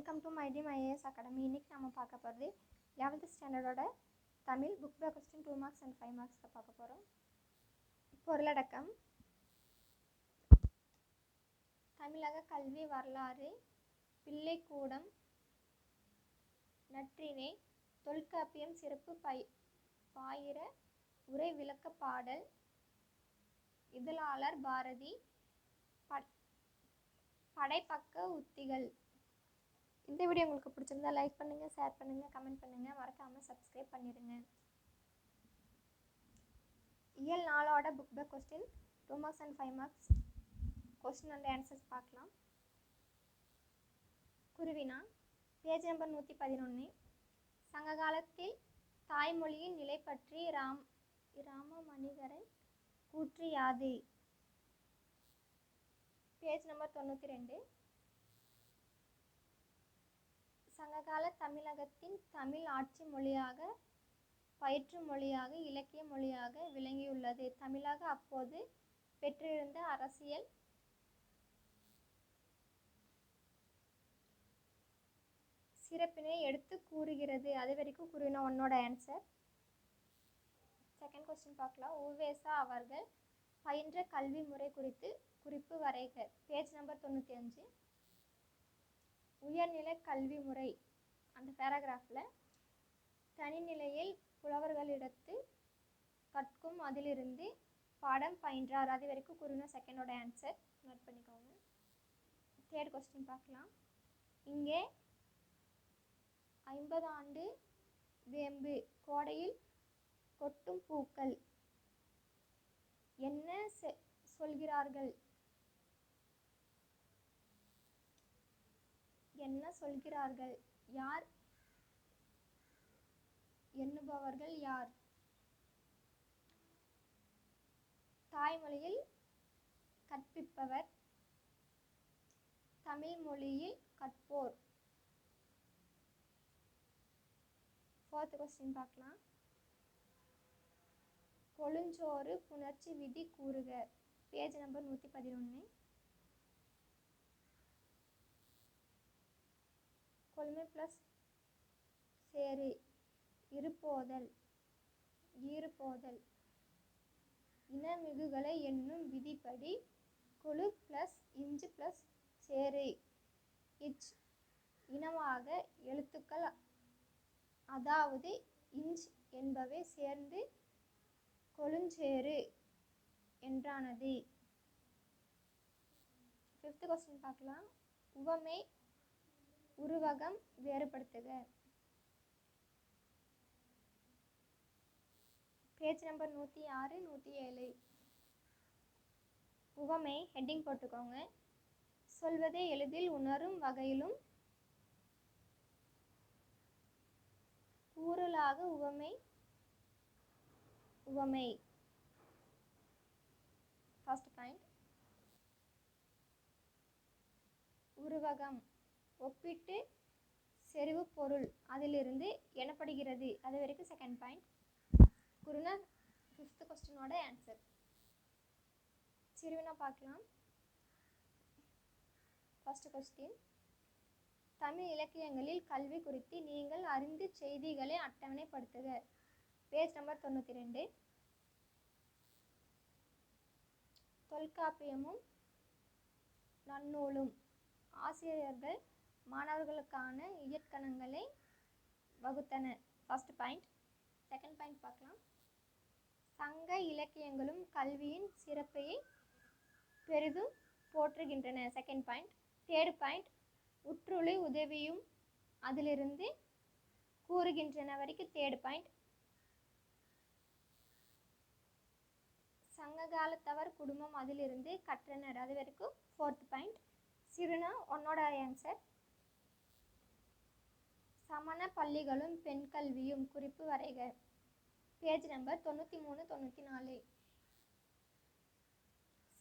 Welcome to mighty IAS academy இன்றைக்கி நம்ம பார்க்க போகிறது eleventh ஸ்டாண்டர்டோட Tamil book by question two marks and five மார்க்ஸில் பார்க்க போகிறோம் பொருளடக்கம். தமிழக கல்வி வரலாறு பிள்ளைக்கூடம் நற்றினை தொல்காப்பியம் சிறப்பு பை பாயிர உரை விளக்க பாடல் இதழாளர் பாரதி ப- படைப்பக்க உத்திகள். இந்த வீடியோ உங்களுக்கு பிடிச்சிருந்தா லைக் பண்ணுங்கள் ஷேர் பண்ணுங்கள் கமெண்ட் பண்ணுங்கள் மறக்காமல் சப்ஸ்கிரைப் பண்ணிடுங்க. இயல் நாளோட book by question two marks and five marks question and answers பார்க்கலாம். குருவினா பேஜ் நம்பர் நூற்றி பதினொன்று சங்க காலத்தில் தாய்மொழியின் நிலை பற்றி ராம் ராம மணிகரன் கூற்று யாது பேஜ் நம்பர் தொண்ணூற்றி ரெண்டு. சங்ககால தமிழகத்தின் தமிழ் ஆட்சி மொழியாக பயிற்று மொழியாக இலக்கிய மொழியாக விளங்கியுள்ளது. தமிழக அப்போது பெற்றிருந்த அரசியல் சிறப்பினை எடுத்து கூறுகிறது. அது வரைக்கும் கூறினோம் உன்னோட ஆன்சர் செகண்ட் கொஸ்டின் பார்க்கலாம். உவேசா அவர்கள் பயின்ற கல்வி முறை குறித்து குறிப்பு வரைக. பேஜ் நம்பர் தொண்ணூற்றி அஞ்சு. உயர்நிலை கல்வி முறை. அந்த பேராகிராஃபில் தனிநிலையில் புலவர்களிடத்து கற்கும் அதிலிருந்து பாடம் பயின்றார். அது வரைக்கும் கூறின செகண்டோட ஆன்சர் நோட் பண்ணிக்கோங்க. தேர்ட் கொஸ்டின் பார்க்கலாம். இங்கே ஐம்பது ஆண்டு வேம்பு கோடையில் கொட்டும் பூக்கள். என்ன செ- சொல்கிறார்கள்? என்ன சொல்கிறார்கள்? யார் எண்ணுபவர்கள் யார்? தாய்மொழியில் கற்பிப்பவர் தமிழ் மொழியில் கற்போர். ஃபோர்த் கொஸ்டின் பார்க்கலாம். கொழுஞ்சோறு புணர்ச்சி விதி கூறுக. பேஜ் நம்பர் நூற்றி பதினொன்று கொள்மை ப்ளஸ் சேரு இருப்போதல் ஈறுபோதல் இனமிகுகளை என்னும் விதிப்படி கொழு ப்ளஸ் இஞ்சு ப்ளஸ் சேரு. இச் இனமாக எழுத்துக்கள் அதாவது இஞ்ச் என்பவை சேர்ந்து கொழுஞ்சேறு என்றானது. ஃபிஃப்த் கொஸ்டின் பார்க்கலாம். உவமை உருவகம் வேறுபடுத்துக. பேஜ் நம்பர் நூற்றி ஆறு நூற்றி ஏழு. உவமை ஹெட்டிங் போட்டுக்கோங்க. சொல்வதை எளிதில் உணரும் வகையிலும் கூறலாக உவமை உவமை. ஃபர்ஸ்ட் பாயிண்ட் உருவகம். ஒப்பிட்டு செறிவு பொருள் அதிலிருந்து எனப்படுகிறது. அது வரைக்கும் செகண்ட் பாயிண்ட் குருனா ஃபிஃப்த் கொஸ்டினோட ஆன்சர் சிறுவினா பார்க்கலாம். ஃபஸ்ட்டு கொஸ்டின் தமிழ் இலக்கியங்களில் கல்வி குறித்து நீங்கள் அறிந்து செய்திகளை அட்டவணைப்படுத்துக. பேஜ் நம்பர் தொண்ணூற்றி ரெண்டு தொல்காப்பியமும் நன்னூலும். ஆசிரியர்கள் மாணவர்களுக்கான இயற்கணங்களை வகுத்தன. ஃபர்ஸ்ட் பாயிண்ட் செகண்ட் பாயிண்ட் பார்க்கலாம். சங்க இலக்கியங்களும் கல்வியின் சிறப்பையை பெரிதும் போற்றுகின்றன. செகண்ட் பாயிண்ட் தேர்ட் பாயிண்ட் உற்றுளை உதவியும் அதிலிருந்து கூறுகின்றன. வரைக்கும் தேர்ட் பாயிண்ட் சங்க காலத்தவர் குடும்பம் அதிலிருந்து கற்றனர். அது வரைக்கும் ஃபோர்த் பாயிண்ட் சிறுனா உன்னோட ஆன்சர் சமண பள்ளிகளும் பெண் கல்வியும் குறிப்பு வரைக. பேஜ் நம்பர் தொண்ணூற்றி மூணு தொண்ணூற்றி நாலு.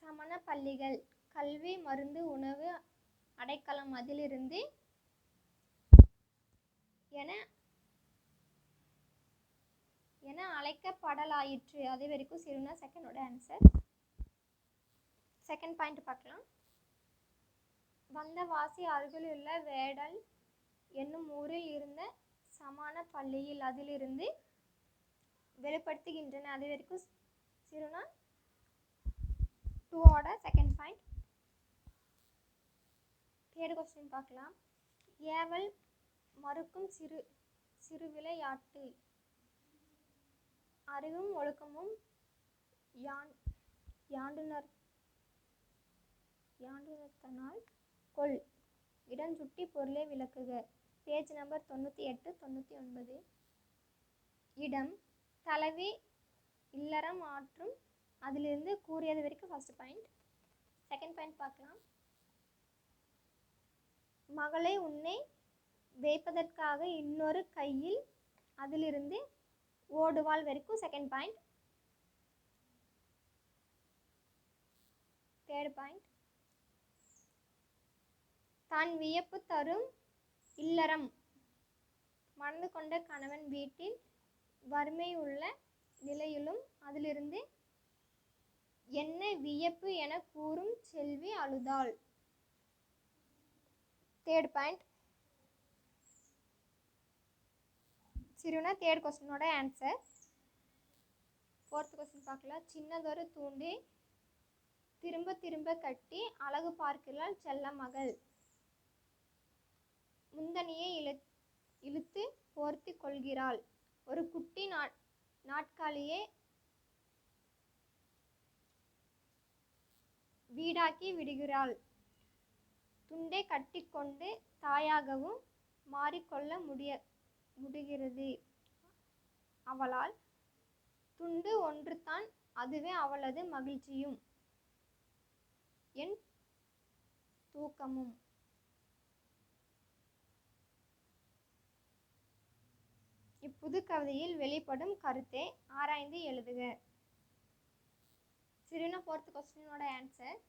சமண பள்ளிகள் கல்வி மருந்து உணவு அடைக்கலம் அதிலிருந்து என என அழைக்கப்படலாயிற்று. அது வரைக்கும் சிறுனா செகண்டோட ஆன்சர் செகண்ட் பாயிண்ட் பார்க்கலாம். வந்த வாசி அருகிலுள்ள வேடல் என்னும் ஊரில் இருந்த சமான பள்ளியில் அதிலிருந்து வெளிப்படுத்துகின்றன. அது வரைக்கும் சிறுனா டூவோட செகண்ட் பாயிண்ட் தேர்ட் கொஸ்டின் பார்க்கலாம். ஏவல் மறுக்கும் சிறு சிறு விளையாட்டு அறிவும் ஒழுக்கமும் யான் யாண்டுனர் யாண்டுனத்தனால் கொள். இடஞ்சுட்டி பொருளை விளக்குக. பேஜ் நம்பர் தொண்ணூற்றி எட்டு தொண்ணூற்றி ஒன்பது. இடம் தலைவி இல்லறம் ஆற்றும் அதிலிருந்து கூறியது வரைக்கும் ஃபர்ஸ்ட் பாயிண்ட் செகண்ட் பாயிண்ட் பார்க்கலாம். மகளை உன்னை வைப்பதற்காக இன்னொரு கையில் அதிலிருந்து ஓடுவாள் வரைக்கும் செகண்ட் பாயிண்ட் தேர்ட் பாயிண்ட் தான் வியப்பு தரும் இல்லறம். மணந்து கொண்ட கணவன் வீட்டில் வறுமை உள்ள நிலையிலும் அதிலிருந்து என்ன வியப்பு என கூறும் செல்வி அழுதாள். தேர்ட் பாயிண்ட் சிறுனா தேர்ட் கொஸ்டினோட ஆன்சர் ஃபோர்த் கொஸ்டின் பார்க்கலாம் சின்னதொரு தூண்டி திரும்ப திரும்ப கட்டி அழகு பார்க்கிறாள் செல்ல மகள் முந்தனியை இழு இழுத்து போர்த்தி கொள்கிறாள். ஒரு குட்டி நாட் நாட்காலியே வீடாக்கி விடுகிறாள். துண்டை கட்டிக்கொண்டு தாயாகவும் மாறிக்கொள்ள முடிய முடிகிறது. அவளால் துண்டு ஒன்று தான் அதுவே அவளது மகிழ்ச்சியும். என் தூக்கமும் இப்புது கவிதையில் வெளிப்படும் கருத்தை ஆராய்ந்து எழுதுக. சிறுன ஃபோர்த் கொஸ்டினோட ஆன்சர்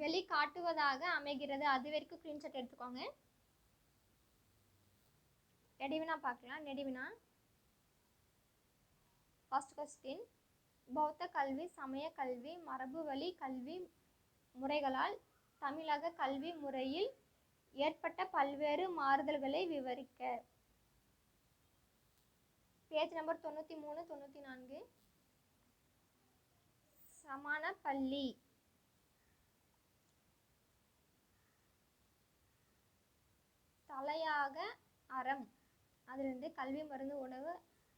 வெளி காட்டுவதாக அமைகிறது. அது வரைக்கும் ஸ்க்ரீன்ஷாட் எடுத்துக்கோங்க. நெடிவினா பார்க்கலாம். நெடிவினா. ஃபர்ஸ்ட் கொஸ்டின் பௌத்த கல்வி சமய கல்வி மரபு வழி கல்வி முறைகளால் தமிழக கல்வி முறையில் ஏற்பட்ட பல்வேறு மாறுதல்களை விவரிக்க. பேஜ் நம்பர் தொண்ணூற்றி மூணு தொண்ணூற்றி நான்கு. சமான பள்ளி. தலையாக அறம். அதிலிருந்து கல்வி மருந்து உணவு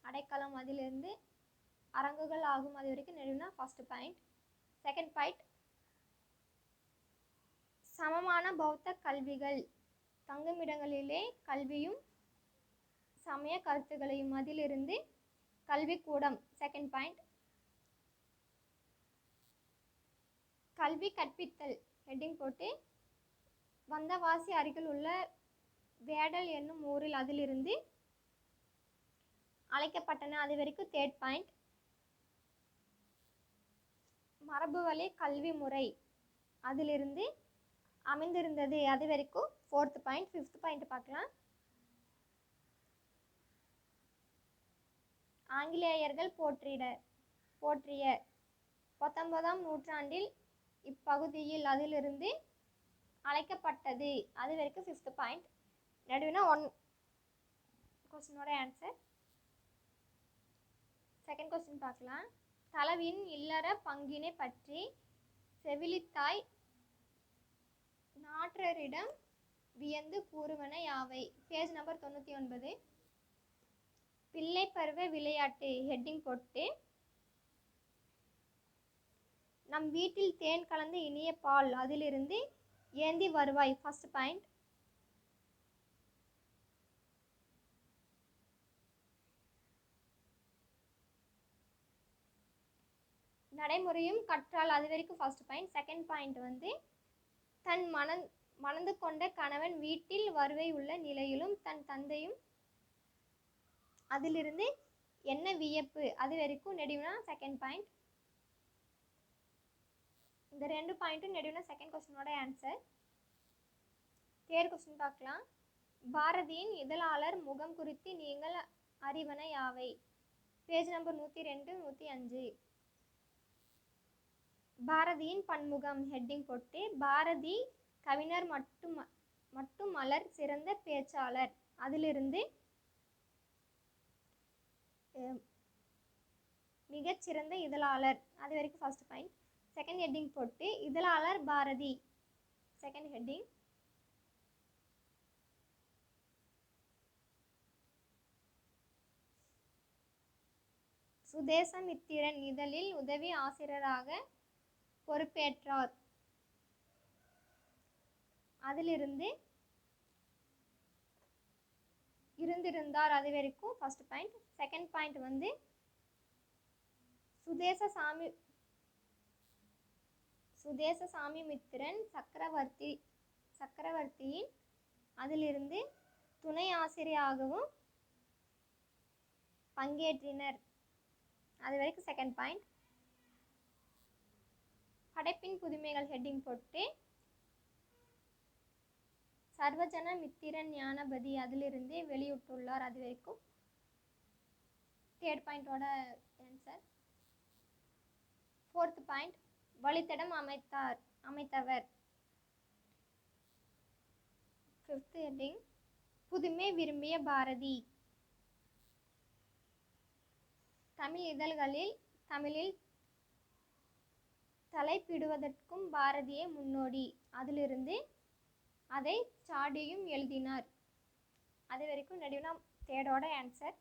அடைக்கலம் அதிலிருந்து அரங்குகள் ஆகும். அது வரைக்கும் நெடுனா ஃபஸ்ட்டு பாயிண்ட் செகண்ட் பாயிண்ட் சமமான பௌத்த கல்விகள். தங்குமிடங்களிலே கல்வியும் சமய கருத்துகளையும் அதிலிருந்து கல்விக்கூடம் செகண்ட் பாயிண்ட் கல்வி கற்பித்தல் ஹெட்டிங் போட்டு. வந்தவாசி அருகில் உள்ள வேடல் என்னும் ஊரில் அதிலிருந்து அழைக்கப்பட்டன. அது வரைக்கும் தேர்ட் பாயிண்ட் மரபு வழி கல்வி முறை. அதிலிருந்து அமைந்திருந்தது அது வரைக்கும் ஃபோர்த் பாயிண்ட் ஃபிஃப்த் பாயிண்ட் பார்க்கலாம். ஆங்கிலேயர்கள் போற்றிட போற்றிய பத்தொன்பதாம் நூற்றாண்டில் இப்பகுதியில் அதிலிருந்து அழைக்கப்பட்டது. அது வரைக்கும் ஃபிஃப்த் பாயிண்ட் நடுவினா ஒன் கொஸ்டினோட ஆன்சர் செகண்ட் கொஸ்டின் பார்க்கலாம். தலவின் இல்லற பங்கினை பற்றி செவிலித்தாய் நாற்றரிடம் வியந்து கூறுவன யாவை? பேஜ் நம்பர் தொண்ணூற்றி ஒன்பது. பிள்ளை பருவ விளையாட்டு ஹெட்டிங் போட்டு நம் வீட்டில் தேன் கலந்த இனிய பால் அதிலிருந்து ஏந்தி வருவாய். ஃபர்ஸ்ட் பாயிண்ட் நடைமுறையும் கற்றால் அது வரைக்கும் ஃபர்ஸ்ட் பாயிண்ட் செகண்ட் பாயிண்ட் வந்து தன் மணந் மணந்து கொண்ட கணவன் வீட்டில் வருவை உள்ள நிலையிலும் தன் தந்தையும் அதிலிருந்து என்ன வியப்பு? அது வரைக்கும் நெடுவினா செகண்ட் பாயிண்ட் இந்த ரெண்டு பாயிண்ட்டும் நெடுவினா செகண்ட் கொஸ்டினோட ஆன்சர் தேர்ட் கொஸ்டின் பார்க்கலாம். பாரதியின் இதழாளர் முகம் குறித்து நீங்கள் அறிவன யாவை? பேஜ் நம்பர் நூற்றி ரெண்டு நூற்றி அஞ்சு. பாரதியின் பன்முகம் ஹெட்டிங் போட்டு பாரதி கவிஞர் மட்டும் மட்டும் மலர் சிறந்த பேச்சாளர். அதிலிருந்து மிகச்சிறந்த இதழாளர். அது வரைக்கும் ஃபர்ஸ்ட் பாயிண்ட் செகண்ட் ஹெட்டிங் போட்டு இதழாளர் பாரதி. செகண்ட் ஹெட்டிங் சுதேசமித்திரன் இதழில் உதவி ஆசிரியராக பொறுப்பேற்றார். அதிலிருந்து இருந்திருந்தார் அது வரைக்கும் ஃபர்ஸ்ட் பாயிண்ட் செகண்ட் பாயிண்ட் வந்து சுதேச சாமி சுதேச சாமிமித்திரன் சக்கரவர்த்தி சக்கரவர்த்தியின் அதிலிருந்து துணை ஆசிரியராகவும் பங்கேற்றினர். அது வரைக்கும் செகண்ட் பாயிண்ட் படைப்பின் புதுமைகள் ஹெட்டிங் போட்டு சர்வஜன மித்திரன் ஞானபதி அதிலிருந்து வெளியிட்டுள்ளார் அது வரைக்கும். தேர்ட் பாயிண்டோட ஆன்சர் ஃபோர்த் பாயிண்ட் வழித்தடம் அமைத்தார் அமைத்தவர். ஃபிஃப்த் ஹெட்டிங் புதுமை விரும்பிய பாரதி. தமிழ் இதழ்களில் தமிழில் தலைப்பிடுவதற்கும் பாரதியே முன்னோடி. அதிலிருந்து அதை சாடியும் எழுதினார். அது வரைக்கும் நடுவில் தேர்டோட ஆன்சர்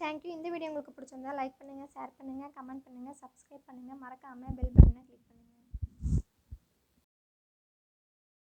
தேங்க்யூ இந்த வீடியோ உங்களுக்கு பிடிச்சிருந்தா லைக் பண்ணுங்கள் ஷேர் பண்ணுங்கள் கமெண்ட் பண்ணுங்கள் சப்ஸ்கிரைப் பண்ணுங்கள் மறக்காமல் பெல் பட்டனை கிளிக் பண்ணுங்கள்